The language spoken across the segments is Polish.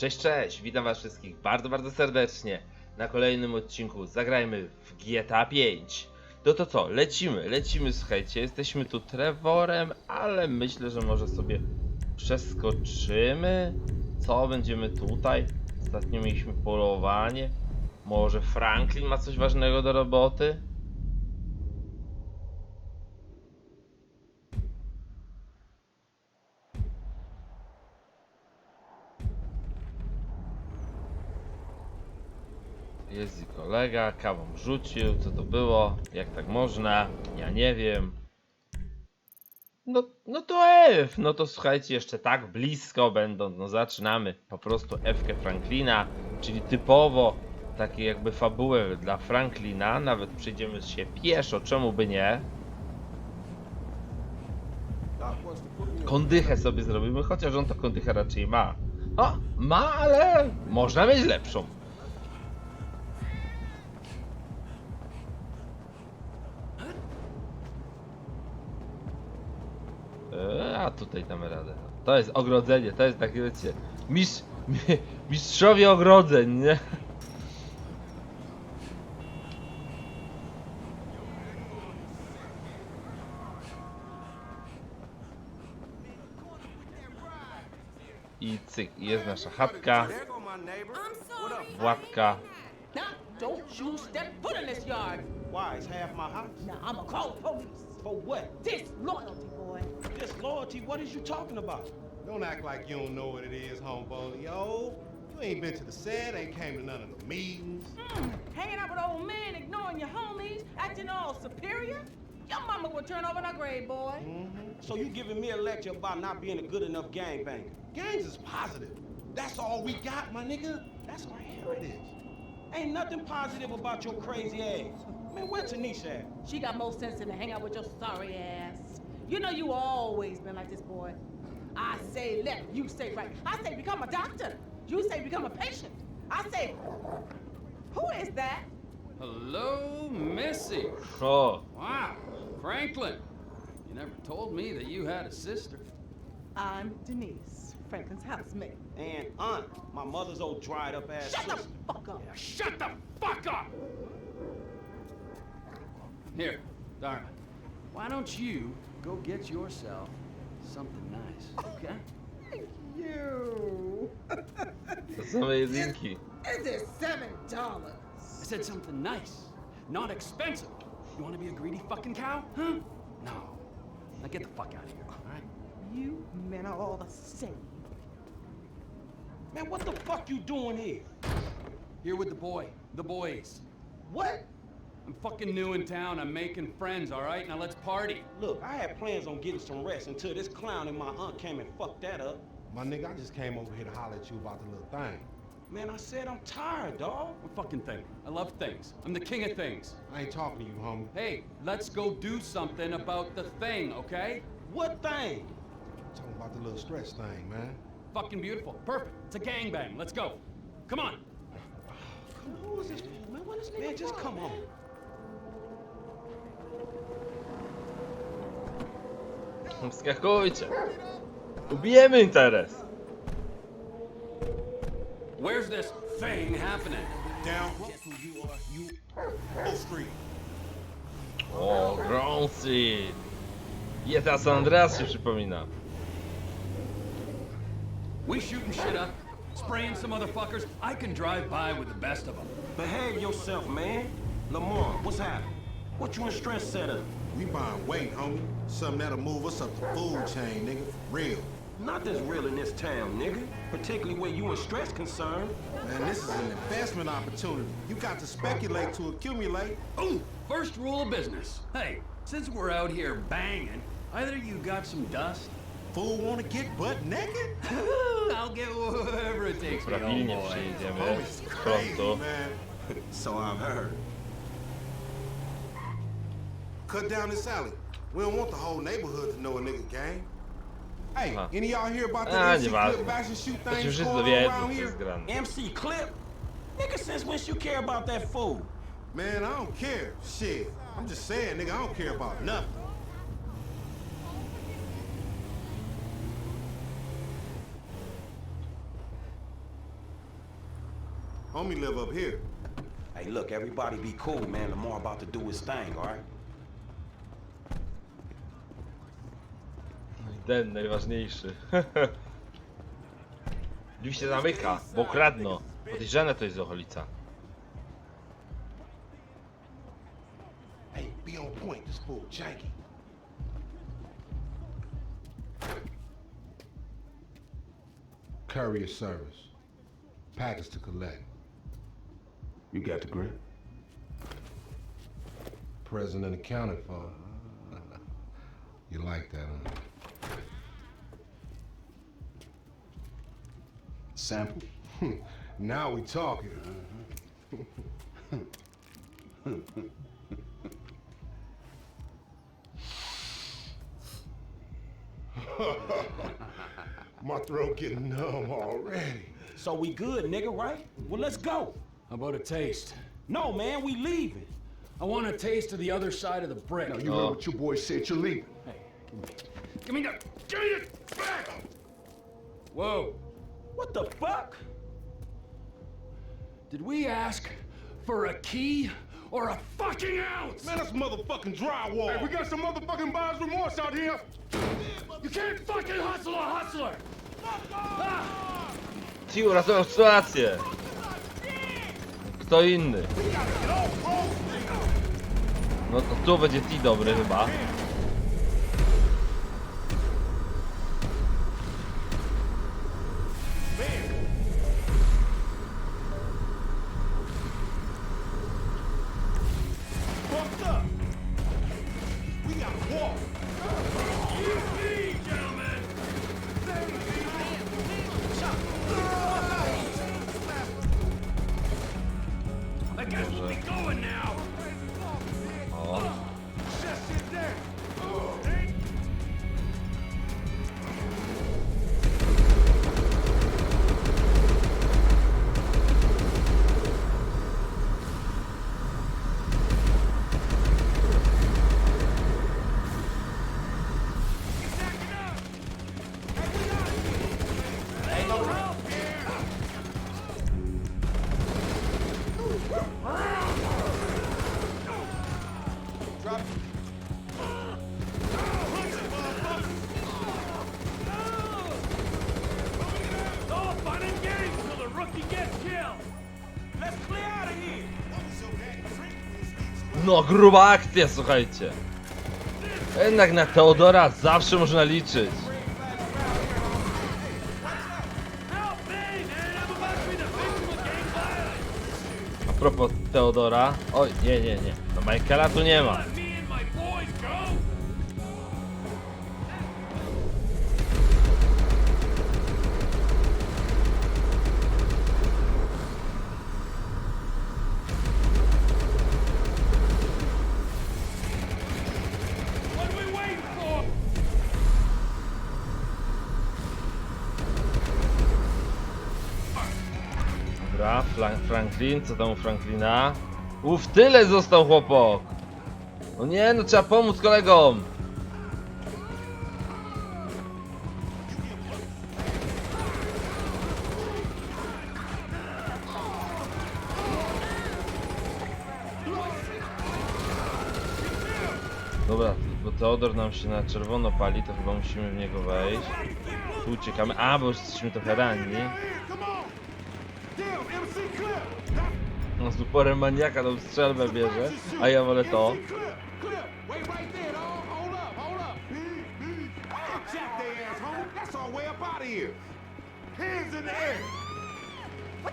Cześć, cześć, witam was wszystkich bardzo, bardzo serdecznie na kolejnym odcinku Zagrajmy w GTA 5. No to co, lecimy, lecimy, słuchajcie, jesteśmy tu Trevorem, ale myślę, że może sobie przeskoczymy. Co, będziemy tutaj? Ostatnio mieliśmy polowanie. Może Franklin ma coś ważnego do roboty? Jest i kolega, kawą rzucił, co to było, jak tak można, ja nie wiem. No, no to F, no to słuchajcie, jeszcze tak blisko będąc, no zaczynamy po prostu F-kę Franklina, czyli typowo takie jakby fabułę dla Franklina, nawet przejdziemy się pieszo, czemu by nie. Kondychę sobie zrobimy, chociaż on to kondychę raczej ma. O, ma, ale można mieć lepszą. A tutaj damy radę. To jest ogrodzenie, to jest takie wiecie. Mistrz, mi- mistrzowie ogrodzeń, nie? I cyk, jest nasza chatka. I'm. Władka. Now, don't you step foot in this yard. Why? It's half my house. Now, I'ma call the police. For what? Disloyalty, boy. Disloyalty? What is you talking about? Don't act like you don't know what it is, homeboy. Yo, you ain't been to the set, ain't came to none of the meetings. Mm, hanging out with old men, ignoring your homies, acting all superior? Your mama will turn over in her grave, boy. So you giving me a lecture about not being a good enough gangbanger? Gangs is positive. That's all we got, my nigga. That's our heritage. Ain't nothing positive about your crazy ass. Man, where Tanisha at? She got more sense than to hang out with your sorry ass. You know you always been like this, boy. I say left, you say right. I say become a doctor. You say become a patient. I say, who is that? Hello, Missy. Oh. Wow, Franklin. You never told me that you had a sister. I'm Denise, Franklin's housemate. And aunt, my mother's old dried up ass Shut the fuck up. Shut the fuck up! Here, Dara. Why don't you go get yourself something nice, okay? Thank you. to same jedynki. Is it seven dollars? I said something nice, not expensive. You want to be a greedy fucking cow? Huh? No. Now get the fuck out of here, all right? You men are all the same. Man, what the fuck you doing here? Here with the boy, the boys. What? I'm fucking new in town. I'm making friends, all right? Now let's party. Look, I had plans on getting some rest until this clown and my aunt came and fucked that up. My nigga, I just came over here to holler at you about the little thing. Man, I said I'm tired, dog. What fucking thing? I love things. I'm the king of things. I ain't talking to you, homie. Hey, let's go do something about the thing, okay? What thing? I'm talking about the little stretch thing, man. Fucking beautiful. Perfect. It's a gangbang. Let's go. Come on. Come on, who is this fool, man? What is this? Man, just come on. Wskakujcie. Ubijemy interes. Where's this thing happening? Down. You are? You. Street. O, Ground Street. GTA San Andreas się przypomina. We shooting shit up, spraying some motherfuckers. I can drive by with the best of them. Behave yourself, man. Lamar, what's happening? What you in stress set up? We buying weight, homie. Something that'll move us up the food chain, nigga. For real. Not this real in this town, nigga. Particularly where you in stress concerned. Man, this is an investment opportunity. You got to speculate to accumulate. Ooh, first rule of business. Hey, since we're out here banging, either you got some dust, Fool wanna get butt naked? I'll get whatever it takes me, Prawilnie homeboy. przyjdziemy Homie's z crazy, frontu. man. So I've heard. Cut down this alley. We don't want the whole neighborhood to know a nigga gang. Hey, Huh. any of y'all hear about the MC. Clip bash and shoot To ci things going on around here? MC Clip? Nigga, since when you care about that fool? Man, I don't care. Shit. I'm just saying, nigga, I don't care about nothing. Homie live up here. Hey, look, everybody be cool, man. Lamar about to do his thing, all right? Ten najważniejszy. Drzwi się zamyka, bo kradną. Podejrzane to jest okolica. Hey, be on point. This fool janky. Courier service. Package to collect. You got the grip? Present and accounted for. you like that, huh? Sample? Hmm. Now we talking. My throat getting numb already. So we good, nigga, right? Well, let's go. How about a taste? No, man, we leaving. I want a taste of the other side of the brick. Now you Oh. heard what your boy said. You're leaving. Hey, give me the, give me the back. Whoa, What the fuck? did we ask for a key or a fucking ounce? Man, that's motherfucking drywall. Hey, we got some motherfucking buyer's remorse out here. You can't fucking hustle a hustler. Ah, Ci uratował sytuację. Kto inny? No to tu będzie T dobry chyba. I guess we'll be going now. No gruba akcja, słuchajcie. Jednak na Teodora zawsze można liczyć. A propos Teodora. Oj, nie, nie, nie. No Michaela tu nie ma. Dobra, Franklin, co tam u Franklina? Uf, tyle został chłopok! No nie, no trzeba pomóc kolegom! Dobra, bo Teodor nam się na czerwono pali, to chyba musimy w niego wejść. Tu uciekamy. A, bo już jesteśmy trochę ranni. No z uporem maniaka tą strzelbę bierze, a ja wolę to.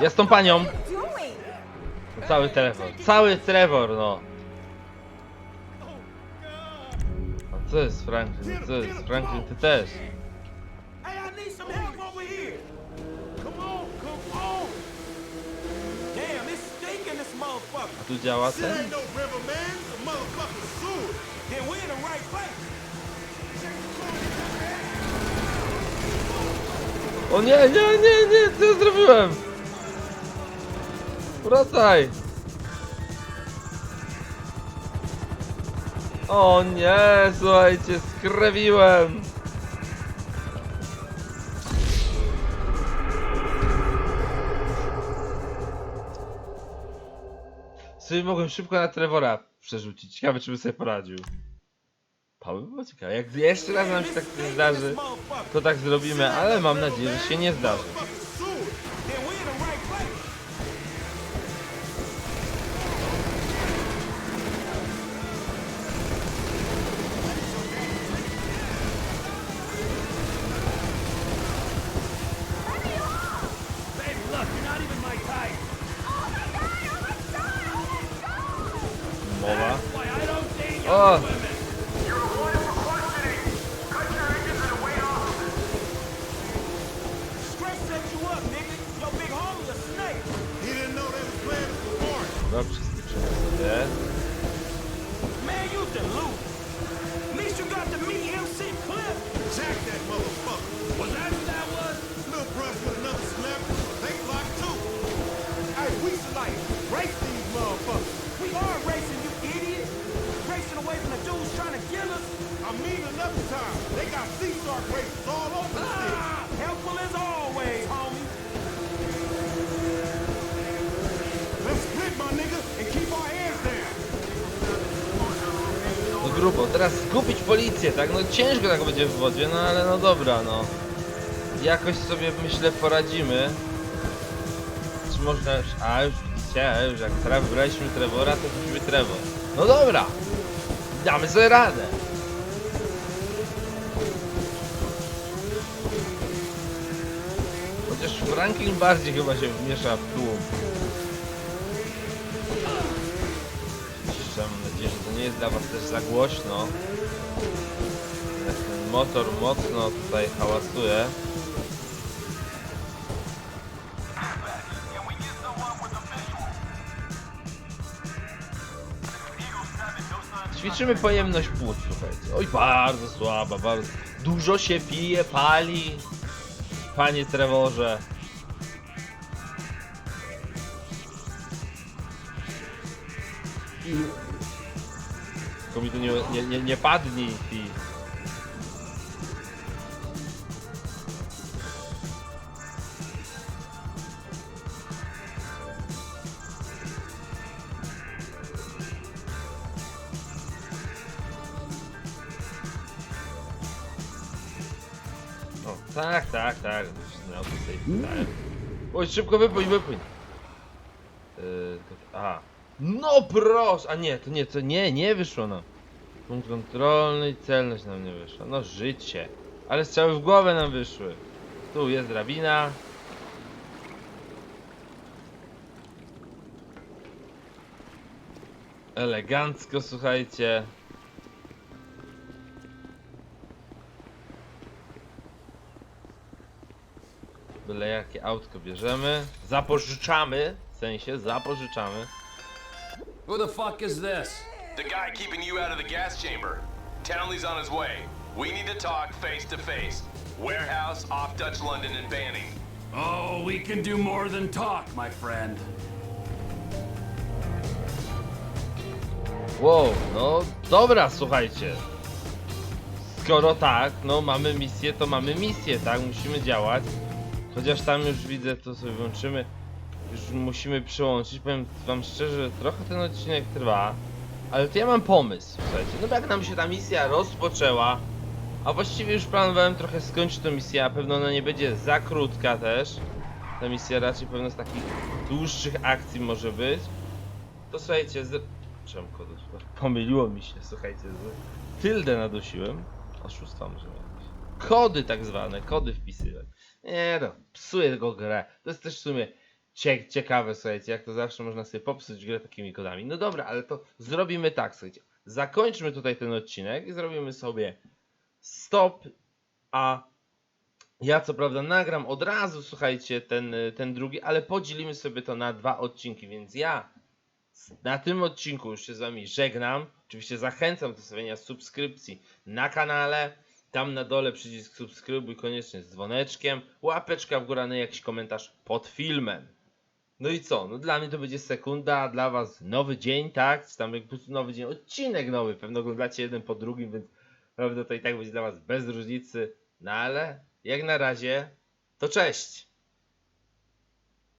Ja z tą panią! cały Trevor, cały Trevor, no! A co jest Franklin? Co jest Franklin? Ty też! A tu działa ten? no. O nie, nie, nie, nie! Co ja zrobiłem? Wracaj! O nie, słuchajcie, skrewiłem! Sobie mogłem szybko na Trevora przerzucić. Ciekawe, czy by sobie poradził. Paweł było ciekawe. Jak jeszcze raz nam się tak zdarzy, to tak zrobimy, ale mam nadzieję, że się nie zdarzy. No, przeskoczymy sobie. Man, you deluded. At least you got to meet MC Cliff. Jack that motherfucker. Was that who that was? Little brush with another celebrity. They block too. Hey, we should like race these motherfuckers. We are racing, you idiot. Racing away from the dudes trying to kill us. I mean another time. They got sea shark races all over the. Ah, grubo, teraz skupić policję, tak? No ciężko tak będzie w wodzie, no ale no dobra, no. Jakoś sobie myślę poradzimy. Czy można. A już widzicie, już jak teraz wybraliśmy Trevora, to musi być Trevor. No dobra! Damy sobie radę! Chociaż Franklin bardziej chyba się wmiesza w tłum. Nie jest dla was też za głośno. Ten motor mocno tutaj hałasuje. Ćwiczymy pojemność płuc, słuchajcie. Oj, bardzo słaba, bardzo. Dużo się pije, pali. Panie Trevorze. Tylko mi tu nie, nie, nie, nie. O, tak, tak, tak. Oj, szybko wypój, wypój. Yy, aha. No proszę! A nie, to nie, to nie, nie wyszło nam. Punkt kontrolny i celność nam nie wyszła. No życie. Ale strzały w głowę nam wyszły. Tu jest drabina. Elegancko, słuchajcie. Byle jakie autko bierzemy. Zapożyczamy. W sensie, zapożyczamy. Who the fuck is this? The guy keeping you out of the gas chamber. Townley's on his way. We need to talk face to face. Warehouse off Dutch London and Banning. Oh, we can do more than talk, my friend. Wow, no dobra, słuchajcie. Skoro tak, no mamy misję, to mamy misję, tak? Musimy działać. Chociaż tam już widzę, to sobie włączymy. Już musimy przyłączyć. Powiem wam szczerze, trochę ten odcinek trwa. Ale to ja mam pomysł, słuchajcie. No bo jak nam się ta misja rozpoczęła, a właściwie już planowałem trochę skończyć tę misję, a pewno ona nie będzie za krótka też. Ta misja raczej pewno z takich dłuższych akcji może być. To słuchajcie, z... Czemu? Pomyliło mi się, słuchajcie, z... Tyldę nadusiłem. Oszustwa może jakieś. Kody tak zwane, kody wpisywać. Nie no, psuję go grę. To jest też w sumie cie ciekawe, słuchajcie, jak to zawsze można sobie popsuć grę takimi kodami. No dobra, ale to zrobimy tak, słuchajcie. Zakończmy tutaj ten odcinek i zrobimy sobie stop, a ja co prawda nagram od razu, słuchajcie, ten, ten drugi, ale podzielimy sobie to na dwa odcinki, więc ja na tym odcinku już się z wami żegnam. Oczywiście zachęcam do stawienia subskrypcji na kanale. Tam na dole przycisk subskrybuj koniecznie z dzwoneczkiem. Łapeczka w górę, no i jakiś komentarz pod filmem. No i co? No dla mnie to będzie sekunda, dla was nowy dzień, tak? Czy tam nowy dzień, odcinek nowy. Pewno oglądacie jeden po drugim, więc prawda to i tak będzie dla was bez różnicy. No ale jak na razie to cześć!